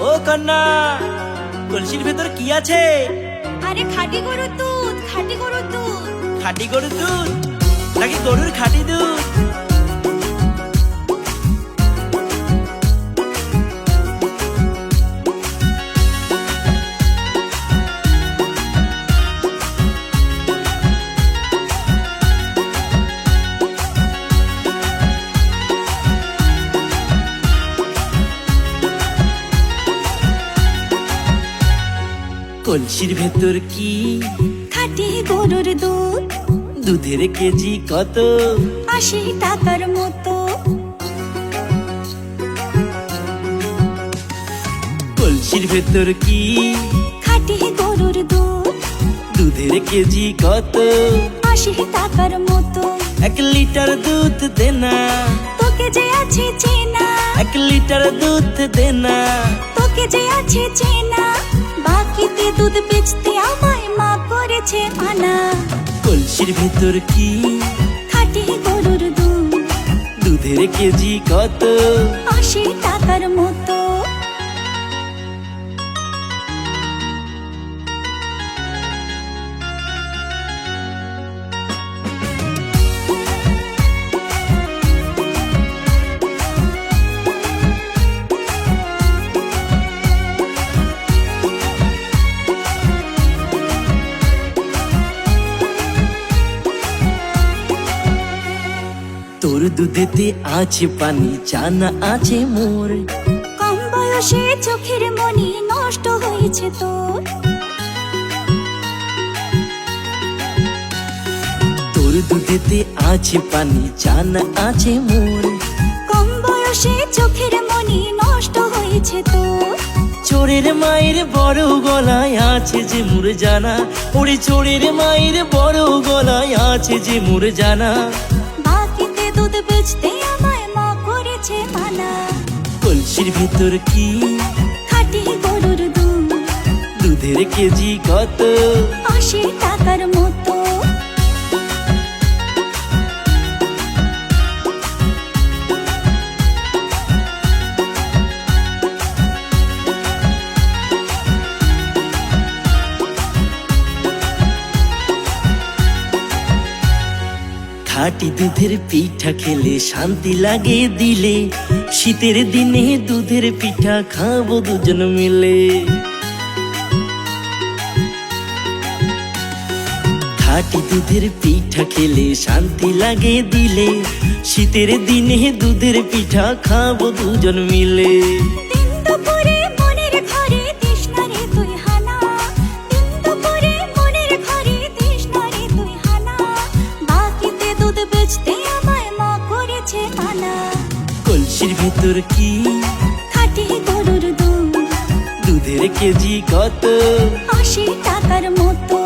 ও কন্যা কলসির ভেতর কি আছে? আরে খাঁটি গরুর দুধ খাঁটি গরুর দুধ। খাঁটি গরুর দুধ নাকি গরুর খাঁটি দুধ? কলসির ভেতর কি? খাঁটি গরুর দুধ। দুধের কেজি কত? আশি টাকার মতো। কলসির ভেতর কি? খাঁটি গরুর দুধ। দুধের কেজি কত? আশি টাকার মতো। এক লিটার দুধ দেনা তোকে যে আছে চেনা। এক লিটার দুধ দেনা তোকে যে আছে চেনা। বাকিতে দুধ বেচতে আমায় মা করেছে মানা কলসির ভেতর কি? খাঁটি গরুর দুধ। দুধের কেজি কত? আশি টাকার মতো। দুধেতে আছে পানি জানা আছে মোর। কম বয়সে চোখের মনি নষ্ট হয়েছে তোর। তোর দুধেতে আছে পানি জানা আছে মোর। কম বয়সে চোখের মনি নষ্ট হয়েছে তোর। চোরের মায়ের বড় গলায় আছে যে মোর জানা। ওরে চোরের মায়ের বড় গলায় আছে যে মোর জানা। কলসির ভেতর কি? খাটি গরুর দুধ দুধের কেজি কত? আশি টাকার মতো খাঁটি দুধের পিঠা খেলে শান্তি লাগে দিলে। শীতের দিনে দুধের পিঠা খাব দুজন মিলে। খাঁটি দুধের পিঠা খেলে শান্তি লাগে দিলে। শীতের দিনে দুধের পিঠা খাব দুজন মিলে। কলসির ভিতর কি? খাটি গরুর দুধ দুধের কেজি কত? আশি টাকার মতো।